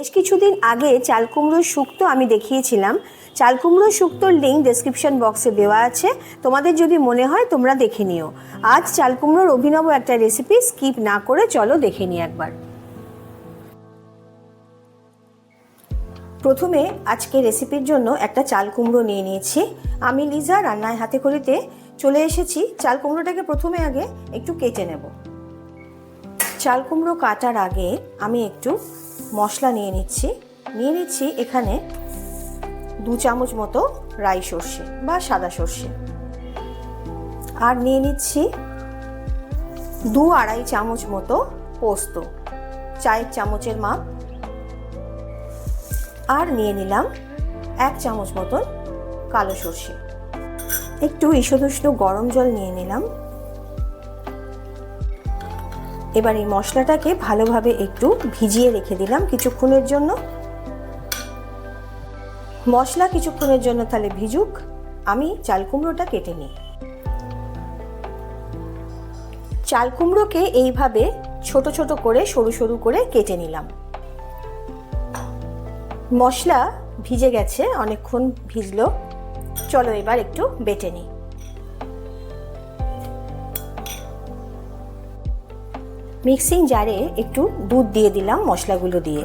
বেশ কিছুদিন আগে চাল কুমড়োর শুক্তো আমি দেখিয়েছিলাম। চাল কুমড়োর শুক্তোর লিঙ্ক ডেসক্রিপশন বক্সে দেওয়া আছে। তোমাদের যদি মনে হয় তোমরা দেখে নিও। আজ চাল কুমড়োর অভিনব একটা রেসিপি স্কিপ না করে চলো দেখে নিই একবার। প্রথমে আজকে রেসিপির জন্য একটা চাল কুমড়ো নিয়ে নিয়েছি। আমি লিজা রান্নায় হাতে করিতে চলে এসেছি। চাল কুমড়োটাকে প্রথমে আগে একটু কেটে নেব। চাল কুমড়ো কাটার আগে আমি একটু মশলা নিয়ে নিচ্ছি। নিয়ে নিচ্ছি এখানে দু চামচ মতো রাই সর্ষে বা সাদা সর্ষে। আর নিয়ে নিচ্ছি দু আড়াই চামচ মতো পোস্ত চায়ের চামচের মাপ। আর নিয়ে নিলাম এক চামচ মতন কালো সর্ষে। একটু ঈষদুষ্ণ গরম জল নিয়ে নিলাম। এবার এই মশলাটাকে ভালোভাবে একটু ভিজিয়ে রেখে দিলাম কিছুক্ষণের জন্য। মশলা কিছুক্ষণের জন্য তাহলে ভিজুক, আমি চাল কুমড়োটা কেটে নিই। চাল কুমড়োকে এইভাবে ছোট ছোট করে, সরু সরু করে কেটে নিলাম। মশলা ভিজে গেছে, অনেকক্ষণ ভিজলো। চলো এবার একটু বেটে নিই। মিক্সিং জারে একটু দুধ দিয়ে দিলাম মশলাগুলো দিয়ে।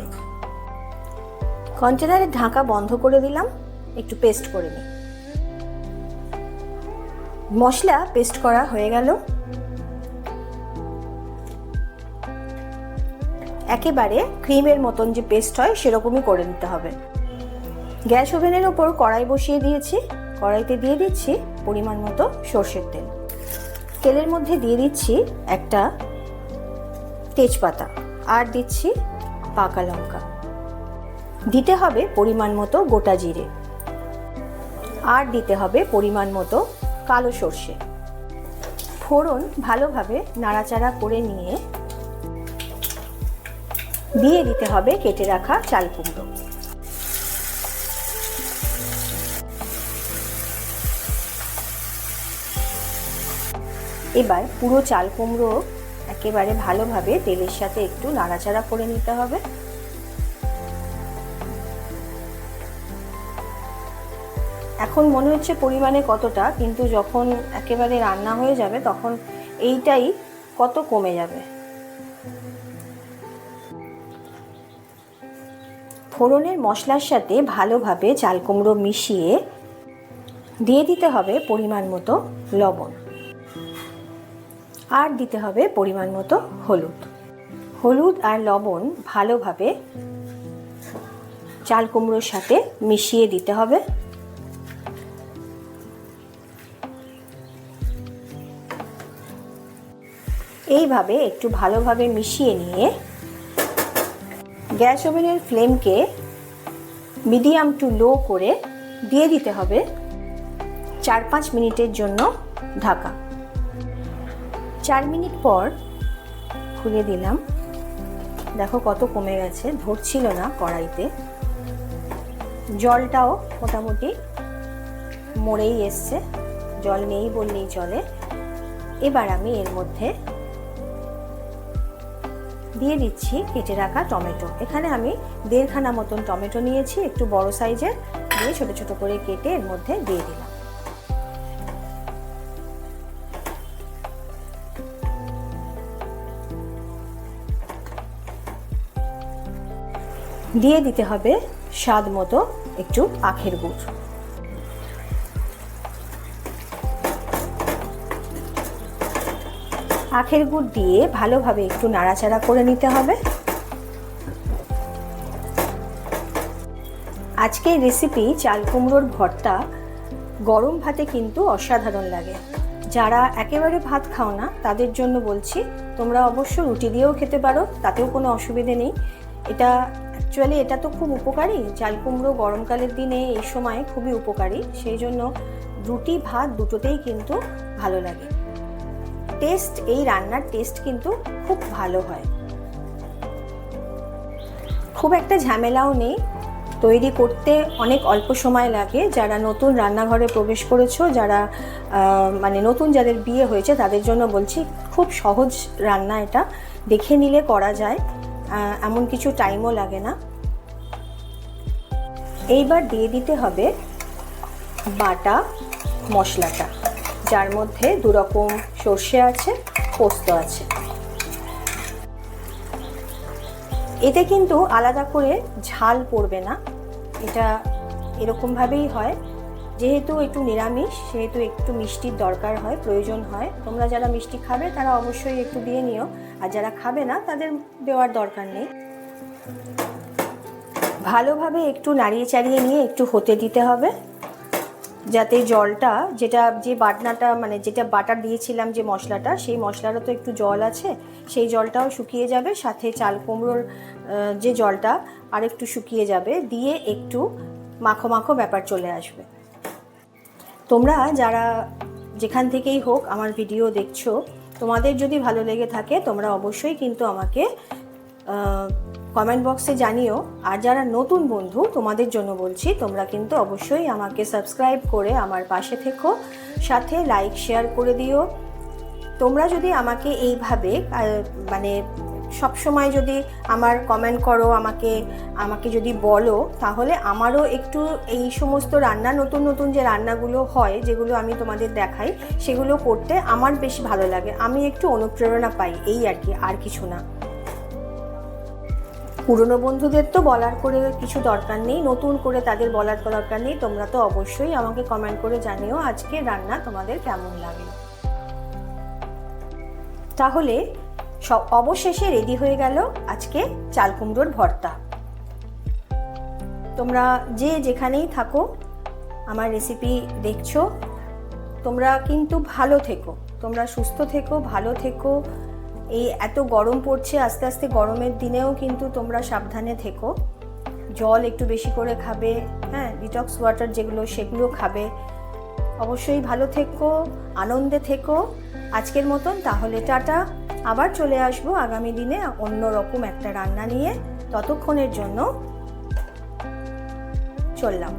কন্টেনারের ঢাকা বন্ধ করে দিলাম, একটু পেস্ট করে নিই। মশলা পেস্ট করা হয়ে গেল। একেবারে ক্রিমের মতন যে পেস্ট হয় সেরকমই করে নিতে হবে। গ্যাস ওভেনের ওপর কড়াই বসিয়ে দিয়েছি। কড়াইতে দিয়ে দিচ্ছি পরিমাণ মতো সর্ষের তেল। তেলের মধ্যে দিয়ে দিচ্ছি একটা তেজপাতা আর দিচ্ছি পাকা লঙ্কা। দিতে হবে পরিমাণ মতো গোটা জিরে। আর দিতে হবে পরিমাণ মতো কালো সর্ষে। ফোড়ন ভালোভাবে নাড়াচাড়া করে নিয়ে দিয়ে দিতে হবে কেটে রাখা চাল কুমড়ো। এবার পুরো চাল কুমড়ো একেবারে ভালোভাবে তেলের সাথে একটু নাড়াচাড়া করে নিতে হবে। এখন মনে হচ্ছে পরিমাণে কতটা, কিন্তু যখন একেবারে রান্না হয়ে যাবে তখন এইটাই কত কমে যাবে। ফোড়নের মশলার সাথে ভালোভাবে চাল কুমড়ো মিশিয়ে দিয়ে দিতে হবে পরিমাণ মতো লবণ। আর দিতে হবে পরিমাণ মতো হলুদ। হলুদ আর লবণ ভালোভাবে চাল কুমড়োর সাথে মিশিয়ে দিতে হবে। এইভাবে একটু ভালোভাবে মিশিয়ে নিয়ে গ্যাস ওভেনের ফ্লেমকে মিডিয়াম টু লো করে দিয়ে দিতে হবে। চার পাঁচ মিনিটের জন্য ঢাকা। চার মিনিট পর খুলে দিলাম। দেখো কত কমে গেছে, ধরছিল না কড়াইতে। জলটাও মোটামুটি মরেই এসছে, জল নেই বললেই চলে। এবার আমি এর মধ্যে দিয়ে দিচ্ছি কেটে রাখা টমেটো। এখানে আমি দেড়খানা মতন টমেটো নিয়েছি, একটু বড় সাইজের, দিয়ে ছোট ছোট করে কেটে এর মধ্যে দিয়ে দিলাম। দিয়ে দিতে হবে স্বাদ মতো একটু আখের গুড়। আখের গুড় দিয়ে ভালোভাবে একটু নাড়াচাড়া করে নিতে হবে। আজকের রেসিপি চাল কুমড়োর ভর্তা গরম ভাতে কিন্তু অসাধারণ লাগে। যারা একেবারে ভাত খাও না, তাদের জন্য বলছি, তোমরা অবশ্য রুটি দিয়েও খেতে পারো, তাতেও কোনো অসুবিধে নেই। এটা অ্যাকচুয়ালি এটা তো খুব উপকারী। চাল কুমড়ো গরমকালের দিনে এই সময় খুবই উপকারী। সেই জন্য রুটি, ভাত দুটোতেই কিন্তু ভালো লাগে। টেস্ট এই রান্নার টেস্ট কিন্তু খুব ভালো হয়। খুব একটা ঝামেলাও নেই। তৈরি করতে অনেক অল্প সময় লাগে। যারা নতুন রান্নাঘরে প্রবেশ করেছ, যারা মানে নতুন যাদের বিয়ে হয়েছে, তাদের জন্য বলছি, খুব সহজ রান্না এটা। দেখে নিলে করা যায়। এমন কিছু টাইমও লাগে না। এইবার দিয়ে দিতে হবে বাটা মশলাটা, যার মধ্যে দুরকম সর্ষে আছে, পোস্ত আছে। এতে কিন্তু আলাদা করে ঝাল পড়বে না। এটা এরকমভাবেই হয়। যেহেতু একটু নিরামিষ, সেহেতু একটু মিষ্টির দরকার হয়, প্রয়োজন হয়, তোমরা যারা মিষ্টি খাবে তারা অবশ্যই একটু দিয়ে নিও। আর যারা খাবে না, তাদের দেওয়ার দরকার নেই। ভালোভাবে একটু নাড়িয়ে চাড়িয়ে নিয়ে একটু হতে দিতে হবে। যাতে জলটা, যেটা যে বাটনাটা মানে যেটা বাটার দিয়েছিলাম যে মশলাটা, সেই মশলারও তো একটু জল আছে, সেই জলটাও শুকিয়ে যাবে, সাথে চাল কুমড়োর যে জলটা আর একটু শুকিয়ে যাবে, দিয়ে একটু মাখো মাখো ব্যাপার চলে আসবে। তোমরা যারা যেখান থেকেই হোক আমার ভিডিও দেখছ, তোমাদের যদি ভালো লেগে থাকে, তোমরা অবশ্যই কিন্তু আমাকে কমেন্ট বক্সে জানিও। আর যারা নতুন বন্ধু, তোমাদের জন্য বলছি, তোমরা কিন্তু অবশ্যই আমাকে সাবস্ক্রাইব করে আমার পাশে থেকো। সাথে লাইক শেয়ার করে দিও। তোমরা যদি আমাকে এইভাবে মানে সব সময় যদি আমার কমেন্ট করো, আমাকে আমাকে যদি বলো, তাহলে আমারও একটু এই সমস্ত রান্না, নতুন নতুন যে রান্নাগুলো হয়, যেগুলো আমি তোমাদের দেখাই, সেগুলো করতে আমার বেশ ভালো লাগে। আমি একটু অনুপ্রেরণা পাই, এই আর কি, আর কিছু না। পুরনো বন্ধুদের তো বলার করে কিছু দরকার নেই, নতুন করে তাদের বলার দরকার নেই, তোমরা তো অবশ্যই আমাকে কমেন্ট করে জানিও আজকে রান্না তোমাদের কেমন লাগে। তাহলে সব অবশেষে রেডি হয়ে গেল আজকে চাল কুমড়োর ভর্তা। তোমরা যে যেখানেই থাকো, আমার রেসিপি দেখছ, তোমরা কিন্তু ভালো থেকো, তোমরা সুস্থ থেকো, ভালো থেকো। এই এত গরম পড়ছে, আস্তে আস্তে গরমের দিনেও কিন্তু তোমরা সাবধানে থেকো। জল একটু বেশি করে খাবে হ্যাঁ ডিটক্স ওয়াটার যেগুলো, সেগুলো খাবে। অবশ্যই ভালো থেকো, আনন্দে থেকো। আজকের মতন, তাহলে টাটা। আবার চলে আসব আগামী দিনে অন্য রকম একটা রান্না নিয়ে ততক্ষণের জন্য চললাম।